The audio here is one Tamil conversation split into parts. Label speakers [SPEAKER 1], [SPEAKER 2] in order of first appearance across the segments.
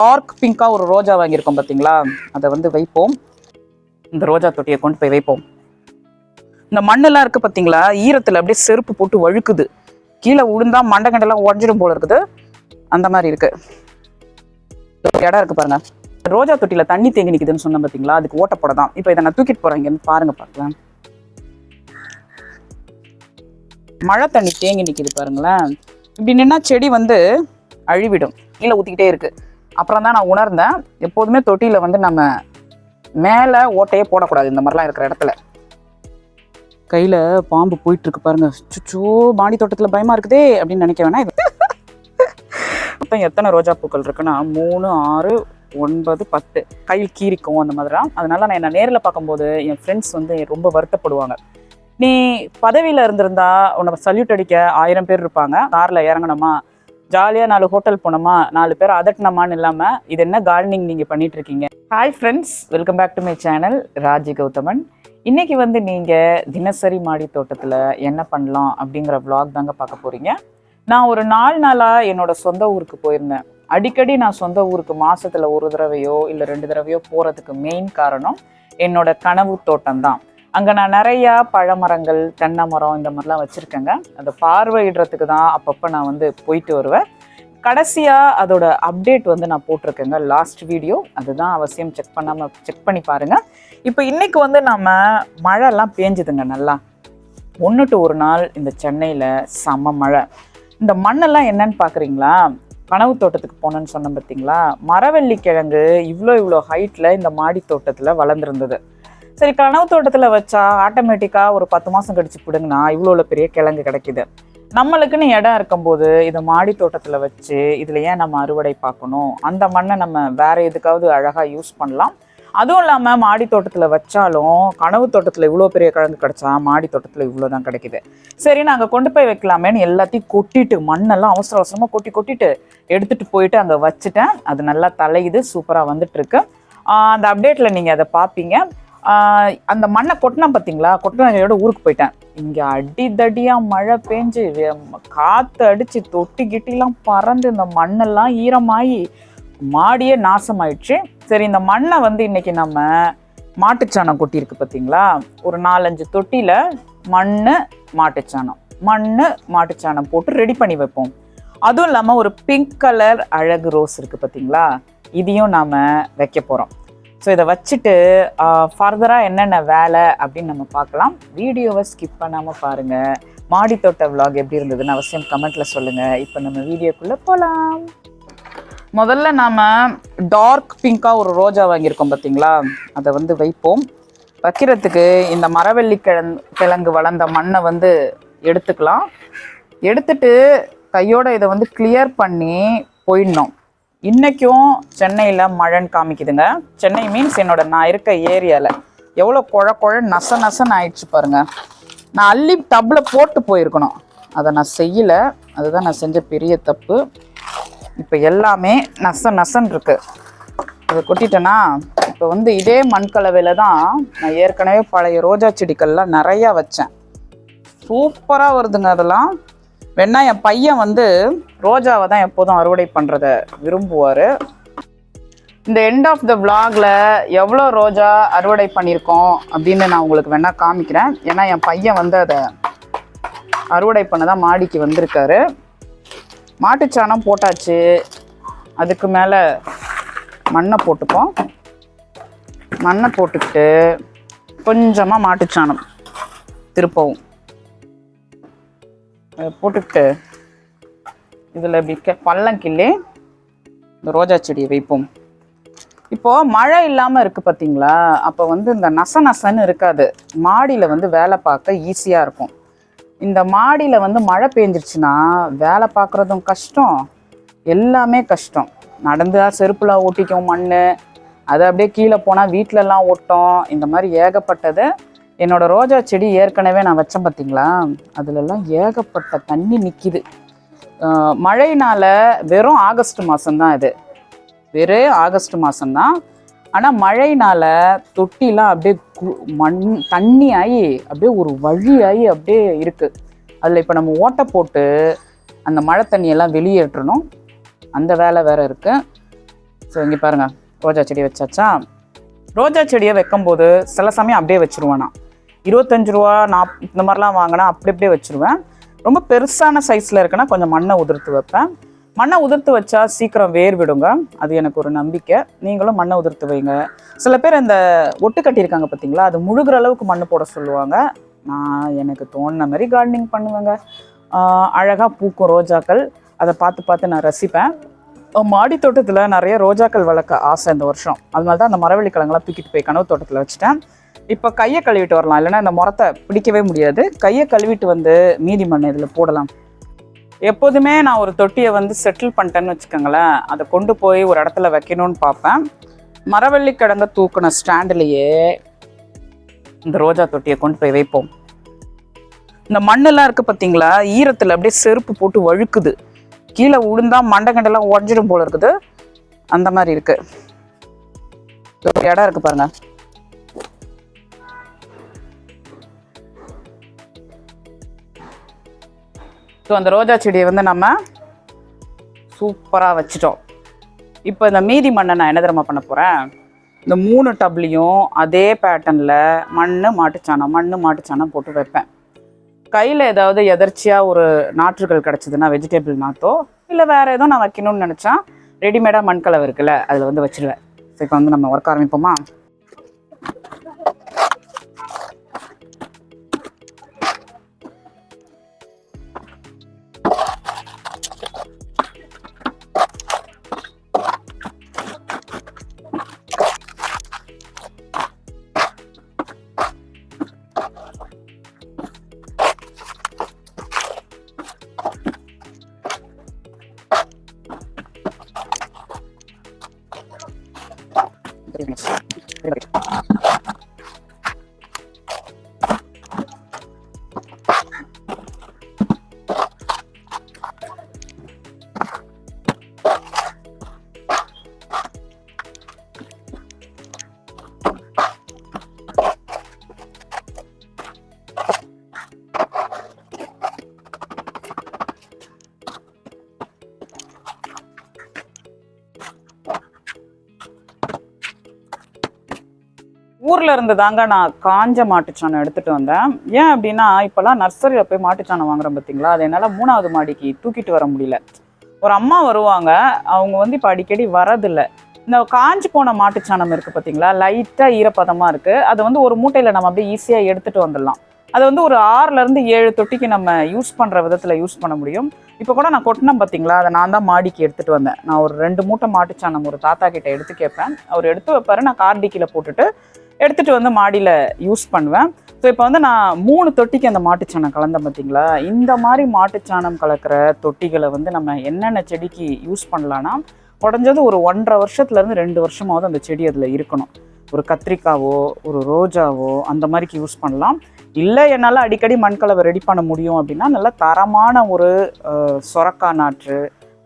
[SPEAKER 1] டார்க் பிங்காக ஒரு ரோஜா வாங்கியிருக்கோம் பார்த்தீங்களா அதை வந்து வைப்போம். இந்த ரோஜா தொட்டியை கொண்டு போய் வைப்போம். இந்த மண்ணெல்லாம் இருக்குது பார்த்தீங்களா ஈரத்தில் அப்படியே செருப்பு போட்டு வழுக்குது. கீழே விழுந்தா மண்டை கண்டெல்லாம் உடஞ்சிடும் போல இருக்குது. அந்த மாதிரி இருக்குது ஒரு இடம் இருக்குது பாருங்க. ரோஜா தொட்டியில் தண்ணி தேங்கி நிற்குதுன்னு சொன்னேன் பார்த்தீங்களா அதுக்கு ஓட்டப்பட தான். இப்போ இதை நான் தூக்கிட்டு போகிறேன் இங்கேருந்து பாருங்க பார்க்கலாம். மழை தண்ணி தேங்கி நிற்கிது பாருங்களேன். இப்படி நின்னா செடி வந்து அழிவிடும். கீழே ஊற்றிக்கிட்டே இருக்கு. அப்புறம் தான் நான் உணர்ந்தேன். எப்போதுமே தொட்டியில் வந்து நம்ம மேலே ஓட்டையே போடக்கூடாது. இந்த மாதிரிலாம் இருக்கிற இடத்துல. கையில் பாம்பு போயிட்டுருக்கு பாருங்க. சுச்சோ மாடி தோட்டத்தில் பயமாக இருக்குதே அப்படின்னு நினைக்க வேணாம். இது மொத்தம் எத்தனை ரோஜா பூக்கள் இருக்குன்னா மூணு ஆறு ஒன்பது பத்து. கையில் கீரிக்கும் அந்த மாதிரிலாம். அதனால நான் என்ன நேரில் பார்க்கும்போது என் ஃப்ரெண்ட்ஸ் வந்து ரொம்ப வருத்தப்படுவாங்க. நீ பதவியில் இருந்திருந்தா உன்னை சல்யூட் அடிக்க ஆயிரம் பேர் இருப்பாங்க. காரில் இறங்கணுமா ஜாலியாக நாலு ஹோட்டல் போனோமா நாலு பேர் அதட்டினமான்னு இல்லாமல் இது என்ன கார்டனிங் நீங்கள் பண்ணிட்டு இருக்கீங்க hi friends welcome back to my channel Raji Gauthaman. இன்னைக்கு வந்து நீங்கள் தினசரி மாடி தோட்டத்தில் என்ன பண்ணலாம் அப்படிங்கிற vlog தாங்க பார்க்க போகிறீங்க நான் ஒரு நாலு நாளாக என்னோட சொந்த ஊருக்கு போயிருந்தேன். அடிக்கடி நான் சொந்த ஊருக்கு மாசத்துல ஒரு தடவையோ இல்லை ரெண்டு தடவையோ போகிறதுக்கு மெயின் காரணம் என்னோட கனவு தோட்டம் தான் அங்கே நான் நிறையா பழமரங்கள் தென்னை மரம் இந்த மாதிரிலாம் வச்சுருக்கேங்க. அதை பார்வையிடுறதுக்கு தான் அப்பப்போ நான் வந்து போயிட்டு வருவேன். கடைசியாக அதோட அப்டேட் வந்து நான் போட்டிருக்கேங்க. லாஸ்ட் வீடியோ அதுதான் அவசியம். செக் பண்ணாமல் செக் பண்ணி பாருங்கள் இப்போ இன்றைக்கி வந்து நம்ம மழைலாம் பேஞ்சுதுங்க நல்லா. ஒன்று டு ஒரு நாள் இந்த சென்னையில் செம்ம மழை. இந்த மண்ணெல்லாம் என்னன்னு பார்க்குறீங்களா கனவு தோட்டத்துக்கு போனேன்னு சொன்னேன் பார்த்தீங்களா மரவள்ளி கிழங்கு இவ்வளோ இவ்வளோ ஹைட்டில் இந்த மாடி தோட்டத்தில் வளர்ந்துருந்தது. சரி கனவு தோட்டத்தில் வச்சா ஆட்டோமேட்டிக்காக ஒரு பத்து மாதம் கழிச்சு பிடுங்கண்ணா இவ்வளோ பெரிய கிழங்கு கிடைக்குது. நம்மளுக்குன்னு இடம் இருக்கும்போது இதை மாடி தோட்டத்தில் வச்சு இதில் ஏன் நம்ம அறுவடை பார்க்கணும்? அந்த மண்ணை நம்ம வேறு எதுக்காவது அழகாக யூஸ் பண்ணலாம். அதுவும் இல்லாமல் மாடி தோட்டத்தில் வச்சாலும் கனவு தோட்டத்தில் இவ்வளோ பெரிய கிழங்கு கிடைச்சா மாடி தோட்டத்தில் இவ்வளோ தான் கிடைக்குது. சரி நாங்கள் கொண்டு போய் வைக்கலாமேன்னு எல்லாத்தையும் கொட்டிட்டு மண்ணெல்லாம் அவசர அவசரமாக கொட்டி கொட்டிட்டு எடுத்துகிட்டு போயிட்டு அங்கே வச்சுட்டேன். அது நல்லா தலையுது சூப்பராக வந்துட்டுருக்கு அந்த அப்டேட்டில் நீங்கள் அதை பார்ப்பீங்க. அந்த மண்ணை கொட்டினா பார்த்தீங்களா? கொட்டினோட ஊருக்கு போயிட்டேன். இங்கே அடிதடியாக மழை பேஞ்சு காற்று அடித்து தொட்டி கிட்டிலாம் பறந்து இந்த மண்ணெல்லாம் ஈரமாகி மாடியே நாசமாயிடுச்சு. சரி இந்த மண்ணை வந்து இன்றைக்கி நம்ம மாட்டுச்சாணம் கொட்டியிருக்கு பார்த்தீங்களா? ஒரு நாலஞ்சு தொட்டியில் மண் மாட்டுச்சாணம். மண் மாட்டுச்சாணம் போட்டு ரெடி பண்ணி வைப்போம். அதுவும் இல்லாமல் ஒரு பிங்க் கலர் அழகு ரோஸ் இருக்குது பார்த்தீங்களா? இதையும் நாம் வைக்க போகிறோம் ஸோ இதை வச்சுட்டு ஃபர்தராக என்னென்ன வேலை அப்படின்னு நம்ம பார்க்கலாம். வீடியோவை ஸ்கிப் பண்ணாமல் பாருங்கள் மாடித்தோட்ட தோட்ட எப்படி இருந்ததுன்னு அவசியம் கமெண்ட்டில் சொல்லுங்கள் இப்போ நம்ம வீடியோக்குள்ளே போகலாம் முதல்ல நாம் டார்க் பிங்காக ஒரு ரோஜா வாங்கியிருக்கோம் பார்த்தீங்களா? அதை வந்து வைப்போம். வைக்கிறதுக்கு இந்த மரவள்ளி கிழங்கு கிழங்கு வளர்ந்த மண்ணை வந்து எடுத்துக்கலாம். எடுத்துட்டு கையோட இதை வந்து கிளியர் பண்ணி போயிடணும். இன்றைக்கும் சென்னையில் மழைன்னு காமிக்குதுங்க. சென்னை மீன்ஸ் என்னோட நான் இருக்க ஏரியாவில் எவ்வளோ குழ குழ நச நசன்னு ஆயிடுச்சு பாருங்கள் நான் அள்ளி டப்பில் போட்டு போயிருக்கணும். அதை நான் செய்யலை. அதுதான் நான் செஞ்ச பெரிய தப்பு. இப்போ எல்லாமே நச நசன் இருக்குது அதை கொட்டிட்டேன்னா இப்போ வந்து இதே மண் கலவையில் தான் நான் ஏற்கனவே பழைய ரோஜா செடிகள்லாம் நிறையா வச்சேன். சூப்பராக வருதுங்க அதெல்லாம். வேணா என் பையன் வந்து ரோஜாவை தான் எப்போதும் அறுவடை பண்ணுறத விரும்புவார். இந்த எண்ட் ஆஃப் த விளாகில் எவ்வளோ ரோஜா அறுவடை பண்ணியிருக்கோம் அப்படின்னு நான் உங்களுக்கு வேணா காமிக்கிறேன். ஏன்னா என் பையன் வந்து அதை அறுவடை பண்ண தான் மாடிக்கு வந்திருக்காரு. மாட்டுச்சாணம் போட்டாச்சு. அதுக்கு மேலே மண்ணை போட்டுப்போம். மண்ணை போட்டுக்கிட்டு கொஞ்சமாக மாட்டுச்சாணம் திருப்பவும். போட்டுக்கிட்டு இதில் இப்படி பள்ளம் கிள்ளி இந்த ரோஜா செடியை வைப்போம். இப்போது மழை இல்லாமல் இருக்குது பார்த்தீங்களா? அப்போ வந்து இந்த நச நசன்னு இருக்காது. மாடியில் வந்து வேலை பார்க்க ஈஸியாக இருக்கும். இந்த மாடியில் வந்து மழை பெஞ்சிருச்சுன்னா வேலை பார்க்குறதும் கஷ்டம். எல்லாமே கஷ்டம். நடந்தா செருப்பில் ஓட்டிக்கும் மண் அது அப்படியே கீழே போனால் வீட்டிலலாம் ஓட்டம் இந்த மாதிரி ஏகப்பட்டதை என்னோட ரோஜா செடி ஏற்கனவே நான் வச்சேன் பார்த்தீங்களா அதுலெல்லாம் ஏகப்பட்ட தண்ணி நிற்கிது மழையினால வெறும் ஆகஸ்ட் மாதம்தான் இது. வெறும் ஆகஸ்ட் மாதம்தான் ஆனால் மழையினால தொட்டிலாம் அப்படியே கு- மண் தண்ணி ஆகி அப்படியே ஒரு வழியாகி அப்படியே இருக்குது அதில் இப்போ நம்ம ஓட்டை போட்டு அந்த மழை தண்ணியெல்லாம் வெளியேற்றணும். அந்த வேலை வேறு இருக்குது ஸோ இங்கே பாருங்கள் ரோஜா செடி வச்சாச்சா? ரோஜா செடியை வைக்கும்போது சில சமயம் அப்படியே வச்சிருவேன் நான் இருபத்தஞ்சு ரூபா நாப் இந்த மாதிரிலாம் வாங்கினா அப்படி அப்படியே வச்சிருவேன். ரொம்ப பெருசான சைஸில் இருக்குன்னா கொஞ்சம் மண்ணை உதிர்த்து வைப்பேன். மண்ணை உதிர்த்து வச்சா சீக்கிரம் வேர் விடுங்க அது எனக்கு ஒரு நம்பிக்கை. நீங்களும் மண்ணை உதிர்த்து வைங்க. சில பேர் இந்த ஒட்டு கட்டியிருக்காங்க பார்த்தீங்களா அது முழுகிற அளவுக்கு மண் போட சொல்லுவாங்க. நான் எனக்கு தோணுன மாதிரி கார்டனிங் பண்ணுவேங்க. அழகாக பூக்கும் ரோஜாக்கள். அதை பார்த்து பார்த்து நான் ரசிப்பேன். மாடி தோட்டத்தில் நிறைய ரோஜாக்கள் வளர்க்க ஆசை இந்த வருஷம். அதனால தான் அந்த மரவள்ளி கிழங்கெல்லாம் தூக்கிட்டு போய் கனவு தோட்டத்தில் வச்சுட்டேன். இப்போ கையை கழுவிட்டு வரலாம். இல்லைன்னா இந்த முறத்தை பிடிக்கவே முடியாது. கையை கழுவிட்டு வந்து மீதி மண் இதில் போடலாம். எப்போதுமே நான் ஒரு தொட்டியை வந்து செட்டில் பண்ணிட்டேன்னு வச்சுக்கோங்களேன். அதை கொண்டு போய் ஒரு இடத்துல வைக்கணும்னு பார்ப்பேன். மரவள்ளி கிழங்க தூக்குன ஸ்டாண்டுலேயே இந்த ரோஜா தொட்டியை கொண்டு போய் வைப்போம். இந்த மண்ணெல்லாம் இருக்குது பார்த்தீங்களா ஈரத்தில் அப்படியே செருப்பு போட்டு வழுக்குது. கீழே விழுந்தா மண்டை கண்டெல்லாம் உடஞ்சிடும் போல இருக்குது. அந்த மாதிரி இருக்குது ஒரு இடம் இருக்குது பாருங்கள் ஸோ அந்த ரோஜா செடியை வந்து நம்ம சூப்பராக வச்சுட்டோம். இப்போ இந்த மீதி மண்ணை நான் என்ன தெரியுமா பண்ண போகிறேன் இந்த மூணு டப்லையும் அதே பேட்டர்னில் மண் மாட்டுச்சாணம் மண் மாட்டுச்சாணம் போட்டு வைப்பேன். கையில் ஏதாவது எதர்ச்சியாக ஒரு நாற்றுகள் கிடச்சிதுன்னா வெஜிடபிள் நாற்றோ இல்லை வேறு ஏதோ நான் வைக்கணும்னு நினச்சா ரெடிமேடாக மண்கலவை இருக்குல்ல அதில் வந்து வச்சுருவேன். ஸோ இப்போ வந்து நம்ம ஒர்க் ஆரம்பிப்போமா? ஊர்ல இருந்து தாங்க நான் காஞ்ச மாட்டுச்சாணம் எடுத்துட்டு வந்தேன். ஏன் அப்படின்னா இப்பெல்லாம் நர்சரியில போய் மாட்டுச்சாணம் வாங்குறேன் பார்த்தீங்களா அது என்னால மூணாவது மாடிக்கு தூக்கிட்டு வர முடியல. ஒரு அம்மா வருவாங்க அவங்க வந்து இப்போ அடிக்கடி வரதில்ல. இந்த காஞ்சு போன மாட்டுச்சாணம் இருக்கு பார்த்தீங்களா லைட்டா ஈரப்பதமா இருக்கு. அதை வந்து ஒரு மூட்டையில நம்ம அப்படியே ஈஸியா எடுத்துட்டு வந்துடலாம். அதை வந்து ஒரு ஆறுல இருந்து ஏழு தொட்டிக்கு நம்ம யூஸ் பண்ற விதத்துல யூஸ் பண்ண முடியும். இப்போ கூட நான் கொட்டினேன் பார்த்தீங்களா அதை நான் தான் மாடிக்கு எடுத்துட்டு வந்தேன். நான் ஒரு ரெண்டு மூட்டை மாட்டுச்சாணம் ஒரு தாத்தா கிட்ட எடுத்து கேட்பேன். அவர் எடுத்து வைப்பாரு. நான் கார்டிக்கில் போட்டுட்டு எடுத்துட்டு வந்து மாடியில் யூஸ் பண்ணுவேன். ஸோ இப்போ வந்து நான் மூணு தொட்டிக்கு அந்த மாட்டுச்சாணம் கலந்தேன் பார்த்தீங்களா இந்த மாதிரி மாட்டுச்சாணம் கலக்கிற தொட்டிகளை வந்து நம்ம என்னென்ன செடிக்கு யூஸ் பண்ணலான்னா குறைஞ்சது ஒரு ஒன்றரை வருஷத்துலேருந்து ரெண்டு வருஷமாவது அந்த செடி அதில் இருக்கணும். ஒரு கத்திரிக்காவோ ஒரு ரோஜாவோ அந்த மாதிரிக்கு யூஸ் பண்ணலாம். இல்லை என்னால் அடிக்கடி மண்கலவை ரெடி பண்ண முடியும் அப்படின்னா நல்ல தரமான ஒரு அஹ், சொரக்காய் நாற்று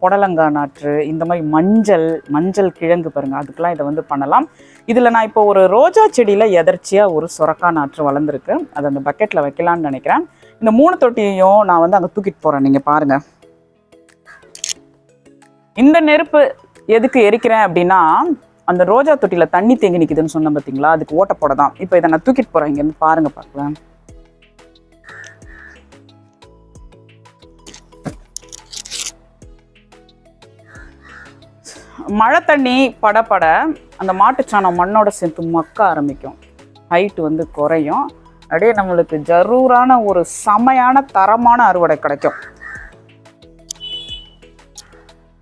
[SPEAKER 1] புடலங்காய் நாற்று இந்த மாதிரி மஞ்சள் மஞ்சள் கிழங்கு பாருங்கள் அதுக்கெலாம் இதை வந்து பண்ணலாம். இதில் நான் இப்போ ஒரு ரோஜா செடியில் எதர்ச்சியாக ஒரு சுரக்கா நாற்று வளர்ந்துருக்கு. அதை அந்த பக்கெட்டில் வைக்கலான்னு நினைக்கிறேன். இந்த மூணு தொட்டியையும் நான் வந்து அங்கே தூக்கிட்டு போகிறேன் நீங்கள் பாருங்கள் இந்த நெருப்பு எதுக்கு எரிக்கிறேன் அப்படின்னா அந்த ரோஜா தொட்டியில் தண்ணி தேங்கி நிற்குதுன்னு சொன்னேன் பார்த்தீங்களா அதுக்கு ஓட்ட போட தான். இப்போ இதை நான் தூக்கிட்டு போகிறேன் இங்கேருந்து பாருங்கள் பார்க்கலாம். மழை தண்ணி படப்பட அந்த மாட்டுச்சாணம் மண்ணோட சேர்த்து மக்க ஆரம்பிக்கும். ஹைட் வந்து குறையும். அப்படியே நம்மளுக்கு ஜரூரான ஒரு செமையான தரமான அறுவடை கிடைக்கும்.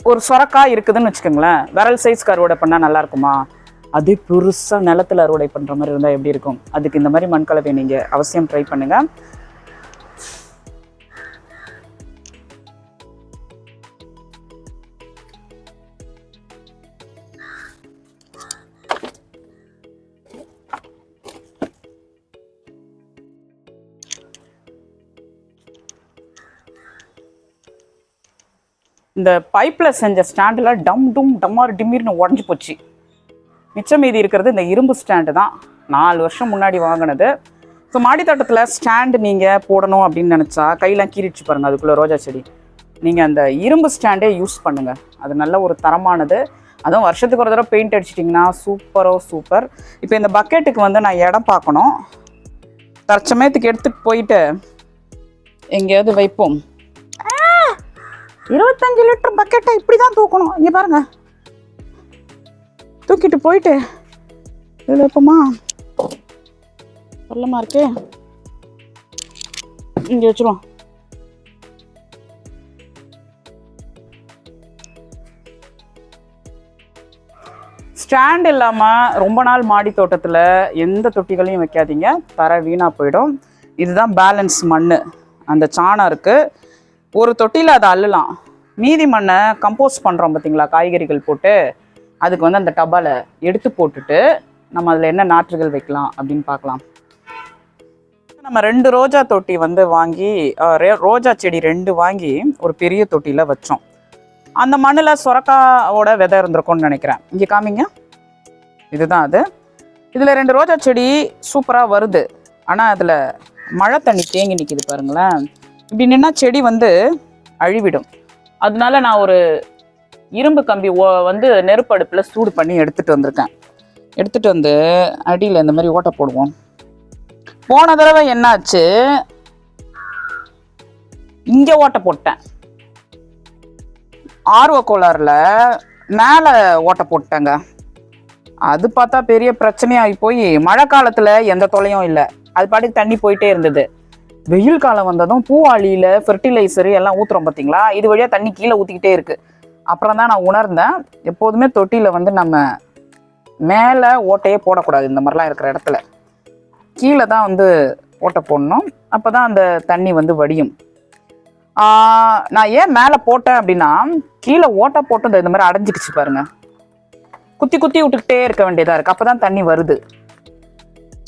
[SPEAKER 1] ஒரு சொரக்காய் இருக்குதுன்னு வச்சுக்கோங்களேன். விரல் சைஸ்க்கு அறுவடை பண்ணால் நல்லா இருக்குமா? அதே பெருசாக நிலத்துல அறுவடை பண்ணுற மாதிரி இருந்தால் எப்படி இருக்கும்? அதுக்கு இந்த மாதிரி மண்கலவை நீங்கள் அவசியம் ட்ரை பண்ணுங்கள் இந்த பைப்பில் செஞ்ச ஸ்டாண்டில் டம் டும் டம்மார் டிம்மிர்னு உடஞ்சி போச்சு. மிச்சம் மீதி இருக்கிறது இந்த இரும்பு ஸ்டாண்டு தான். நாலு வருஷம் முன்னாடி வாங்கினது. ஸோ மாடித்தோட்டத்தில் ஸ்டாண்டு நீங்கள் போடணும் அப்படின்னு நினச்சா கையெல்லாம் கீறிடுச்சு பாருங்கள் அதுக்குள்ளே ரோஜா செடி. நீங்கள் அந்த இரும்பு ஸ்டாண்டே யூஸ் பண்ணுங்கள் அது நல்ல ஒரு தரமானது. அதுவும் வருஷத்துக்கு ஒரு தடவை பெயிண்ட் அடிச்சிட்டிங்கன்னா சூப்பரோ சூப்பர். இப்போ இந்த பக்கெட்டுக்கு வந்து நான் இடம் பார்க்கணும். தற்சமயத்துக்கு எடுத்துகிட்டு போயிட்டு எங்கேயாவது வைப்போம். இருபத்தஞ்சு லிட்டர் பக்கெட்டை இப்படி தான் தூக்கணும். இங்கே பாருங்க. தூக்கிட்டு போயிட்டு இதில் வைப்போமா சொல்லமா இருக்கே. இங்கே வச்சிருவோம். ஸ்டாண்ட் இல்லாமல் ரொம்ப நாள் மாடி தோட்டத்தில் எந்த தொட்டிகளையும் வைக்காதீங்க. தர வீணாக போயிடும். இதுதான் பேலன்ஸ் மண் அந்த சாணம் இருக்குது ஒரு தொட்டியில் அதை அள்ளலாம். மீதி மண்ணை கம்போஸ்ட் பண்ணுறோம் பார்த்தீங்களா காய்கறிகள் போட்டு அதுக்கு வந்து அந்த டப்பாவில் எடுத்து போட்டுட்டு நம்ம அதில் என்ன நாற்றுகள் வைக்கலாம் அப்படின்னு பார்க்கலாம். நம்ம ரெண்டு ரோஜா தொட்டி வந்து வாங்கி ரே- ரோஜா செடி ரெண்டு வாங்கி ஒரு பெரிய தொட்டியில் வச்சோம். அந்த மண்ணில் சுரக்காவோட விதை இருந்திருக்கும்னு நினைக்கிறேன். இங்கே காமிங்க. இதுதான் அது. இதில் ரெண்டு ரோஜா செடி சூப்பராக வருது. ஆனால் அதில் மழை தண்ணி தேங்கி நிற்கிது பாருங்களேன். இப்படி நின்னா செடி வந்து அழிவிடும். அதனால நான் ஒரு இரும்பு கம்பி ஓ- வந்து நெருப்படுப்பில் சூடு பண்ணி எடுத்துகிட்டு வந்திருக்கேன். எடுத்துகிட்டு வந்து அடியில் இந்த மாதிரி ஓட்டை போடுவோம். போன தடவை என்னாச்சு? இங்கே ஓட்டை போட்டேன். ஆர்வ கோளாறுல மேலே ஓட்டை போட்டேங்க. அது பார்த்தா பெரிய பிரச்சனையாகி போய் மழை காலத்தில் எந்த தொலையும் இல்லை. அது பாட்டுக்கு தண்ணி போயிட்டே இருந்தது. வெயில் காலம் வந்ததும் பூவாளியில் ஃபெர்டிலைசரு எல்லாம் ஊற்றுறோம் பார்த்தீங்களா இது வழியாக தண்ணி கீழே ஊற்றிக்கிட்டே இருக்குது அப்புறம் தான் நான் உணர்ந்தேன் எப்போதுமே தொட்டியில் வந்து நம்ம மேலே ஓட்டையே போடக்கூடாது. இந்த மாதிரிலாம் இருக்கிற இடத்துல. கீழே தான் வந்து ஓட்டை போடணும். அப்போ தான் அந்த தண்ணி வந்து வடியும். நான் ஏன் மேலே போட்டேன் அப்படின்னா கீழே ஓட்டை போட்டு இந்த இந்த மாதிரி அடைஞ்சிக்கிச்சு பாருங்கள் குத்தி குத்தி விட்டுக்கிட்டே இருக்க வேண்டியதாக இருக்குது அப்போ தான் தண்ணி வருது.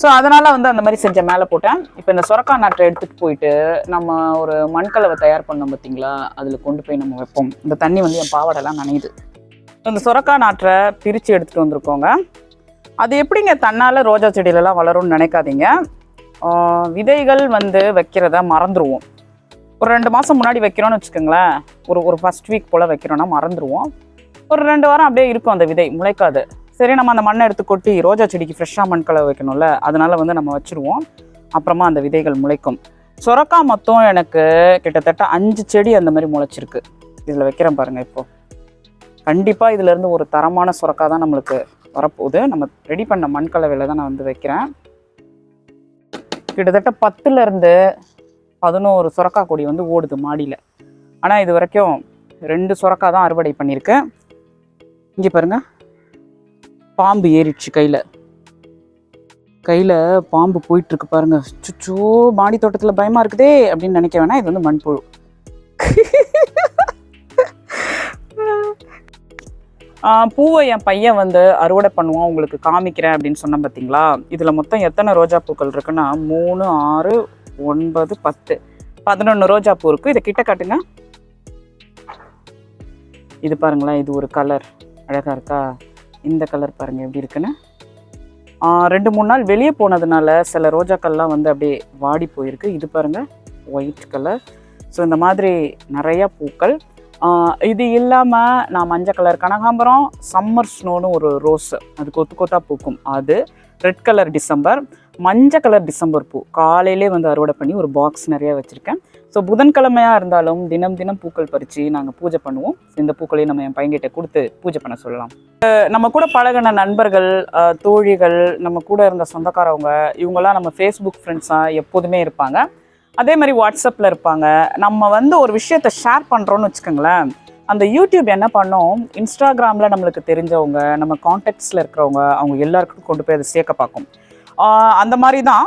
[SPEAKER 1] ஸோ அதனால் வந்து அந்த மாதிரி செஞ்ச மேலே போட்டேன். இப்போ இந்த சுரக்கா நாட்டை எடுத்துகிட்டு போயிட்டு நம்ம ஒரு மண்கலவை தயார் பண்ணோம் பார்த்தீங்களா அதில் கொண்டு போய் நம்ம வைப்போம். இந்த தண்ணி வந்து என் பாவாடெல்லாம் நனையுது. இந்த சுரக்கா நாற்றை பிரித்து எடுத்துகிட்டு வந்திருக்கோங்க. அது எப்படிங்க தன்னால் ரோஜா செடியிலலாம் வளரும்னு நினைக்காதீங்க. விதைகள் வந்து வைக்கிறத மறந்துடுவோம் ஒரு ரெண்டு மாதம் முன்னாடி வைக்கிறோம்னு வச்சுக்கோங்களேன். ஒரு ஒரு ஃபர்ஸ்ட் வீக் போல் வைக்கிறோன்னா மறந்துடுவோம் ஒரு ரெண்டு வாரம் அப்படியே இருக்கும் அந்த விதை முளைக்காது. சரி நம்ம அந்த மண்ணை எடுத்து கொட்டி ரோஜா செடிக்கு ஃப்ரெஷ்ஷாக மண் கலவை வைக்கணும்ல அதனால் வந்து நம்ம வச்சுருவோம். அப்புறமா அந்த விதைகள் முளைக்கும். சொரக்கா மொத்தம் எனக்கு கிட்டத்தட்ட அஞ்சு செடி அந்த மாதிரி முளைச்சிருக்கு. இதில் வைக்கிறேன் பாருங்கள் இப்போது கண்டிப்பாக இதுலேருந்து ஒரு தரமான சுரக்கா தான் நம்மளுக்கு வரப்போகுது. நம்ம ரெடி பண்ண மண் கலவையில் தான் நான் வந்து வைக்கிறேன். கிட்டத்தட்ட பத்துலேருந்து பதினோரு சுரக்கா கொடி வந்து ஓடுது மாடியில். ஆனால் இது வரைக்கும் ரெண்டு சுரக்கா தான் அறுவடை பண்ணியிருக்கேன். இங்கே பாருங்க. பாம்பு ஏறிடுச்சு கையில். கையில் பாம்பு போயிட்டுருக்கு பாருங்க. சுச்சோ மாடி தோட்டத்தில் பயமாக இருக்குதே அப்படின்னு நினைக்க வேணாம். இது வந்து மண்புழு. பூவை என் பையன் வந்து அறுவடை பண்ணுவான் உங்களுக்கு காமிக்கிறேன் அப்படின்னு சொன்னேன் பார்த்தீங்களா இதில் மொத்தம் எத்தனை ரோஜா பூக்கள் இருக்குன்னா மூணு ஆறு ஒன்பது பத்து. பதினொன்று ரோஜா பூ இருக்குது இதை கிட்ட காட்டுங்க. இது பாருங்களேன் இது ஒரு கலர். அழகாக இருக்கா? இந்த கலர் பாருங்கள் எப்படி இருக்குன்னு. ரெண்டு மூணு நாள் வெளியே போனதுனால சில ரோஜாக்கள்லாம் வந்து அப்படியே வாடி போயிருக்கு. இது பாருங்கள் ஒயிட் கலர் ஸோ இந்த மாதிரி நிறையா பூக்கள். இது இல்லாமல் நான் மஞ்சள் கலர் கனகாம்பரம் சம்மர் ஸ்னோன்னு ஒரு ரோஸ் அது கொத்து கொத்தாக பூக்கும். அது ரெட் கலர் டிசம்பர். மஞ்சள் கலர் டிசம்பர் பூ. காலையிலே வந்து அறுவடை பண்ணி ஒரு பாக்ஸ் நிறையா வச்சுருக்கேன். ஸோ புதன்கிழமையாக இருந்தாலும் தினம் தினம் பூக்கள் பறித்து நாங்கள் பூஜை பண்ணுவோம். இந்த பூக்களையும் நம்ம என் பையன்கிட்ட கொடுத்து பூஜை பண்ண சொல்லலாம். நம்ம கூட பழகின நண்பர்கள் தோழிகள் நம்ம கூட இருந்த சொந்தக்காரவங்க இவங்கெல்லாம் நம்ம ஃபேஸ்புக் ஃப்ரெண்ட்ஸாக எப்போதுமே இருப்பாங்க. அதே மாதிரி வாட்ஸ்அப்பில் இருப்பாங்க. நம்ம வந்து ஒரு விஷயத்த ஷேர் பண்ணுறோன்னு வச்சுக்கோங்களேன். அந்த யூடியூப் என்ன பண்ணோம்? இன்ஸ்டாகிராமில் நம்மளுக்கு தெரிஞ்சவங்க நம்ம கான்டாக்ட்ஸில் இருக்கிறவங்க அவங்க எல்லாருக்கும் கொண்டு போய் அதை சேர்க்க பார்க்கும். அந்த மாதிரி தான்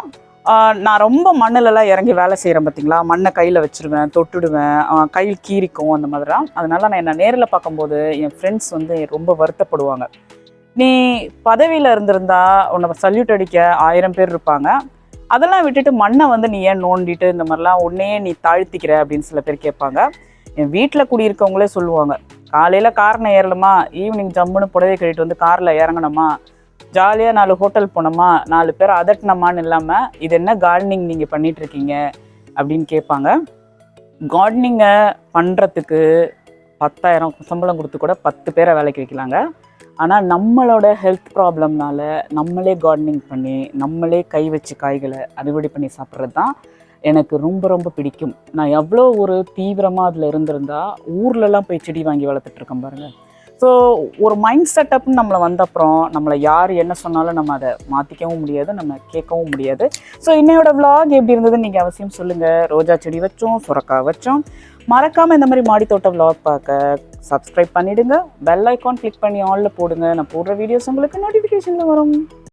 [SPEAKER 1] நான் ரொம்ப மண்ணிலலாம் இறங்கி வேலை செய்கிறேன் பார்த்தீங்களா மண்ணை கையில் வச்சுருவேன் தொட்டுடுவேன். கையில் கீறிக்கும் அந்த மாதிரிலாம். அதனால் நான் என்ன நேரில் பார்க்கும்போது என் ஃப்ரெண்ட்ஸ் வந்து ரொம்ப வருத்தப்படுவாங்க. நீ பதவியில் இருந்திருந்தா உன்னை சல்யூட் அடிக்க ஆயிரம் பேர் இருப்பாங்க. அதெல்லாம் விட்டுட்டு மண்ணை வந்து நீ ஏன் நோண்டிட்டு இந்த மாதிரிலாம் உன்னையே நீ தாழ்த்திக்கிற அப்படின்னு சில பேர் கேட்பாங்க. என் வீட்டில் குடியிருக்கவங்களே சொல்லுவாங்க காலையில் காரில் ஏறலுமா ஈவினிங் ஜம்முன்னு புடவை கட்டிட்டு வந்து காரில் இறங்கணுமா? ஜாலியாக நாலு ஹோட்டல் போனோமா நாலு பேர் அதட்டினமான்னு இல்லாமல் இது என்ன கார்டனிங் நீங்கள் பண்ணிகிட்ருக்கீங்க அப்படின்னு கேட்பாங்க. கார்டனிங்கை பண்ணுறதுக்கு பத்தாயிரம் சம்பளம் கொடுத்து கூட பத்து பேரை வேலைக்கு வைக்கலாங்க. ஆனால் நம்மளோட ஹெல்த் ப்ராப்ளம்னால நம்மளே கார்டனிங் பண்ணி நம்மளே கை வச்சு காய்களை அறுவடை பண்ணி சாப்பிட்றது தான் எனக்கு ரொம்ப ரொம்ப பிடிக்கும். நான் எவ்வளோ ஒரு தீவிரமாக அதில் இருந்திருந்தா ஊர்லலாம் போய் செடி வாங்கி வளர்த்துட்ருக்கேன் பாருங்கள் ஸோ ஒரு மைண்ட் செட்டப்னு நம்மளை வந்த அப்புறம் நம்மளை யார் என்ன சொன்னாலும் நம்ம அதை மாற்றிக்கவும் முடியாது நம்ம கேட்கவும் முடியாது. ஸோ இன்னையோட vlog எப்படி இருந்ததுன்னு நீங்கள் அவசியம் சொல்லுங்கள் ரோஜா செடி வச்சோம் சுரக்காய் வச்சோம். மறக்காமல் இந்த மாதிரி மாடித்தோட்ட தோட்ட பார்க்க சப்ஸ்கிரைப் பண்ணிவிடுங்க பெல் ஐக்கான் கிளிக் பண்ணி ஆலில் போடுங்க. நான் போடுற வீடியோஸ் உங்களுக்கு நோட்டிஃபிகேஷனில் வரும்.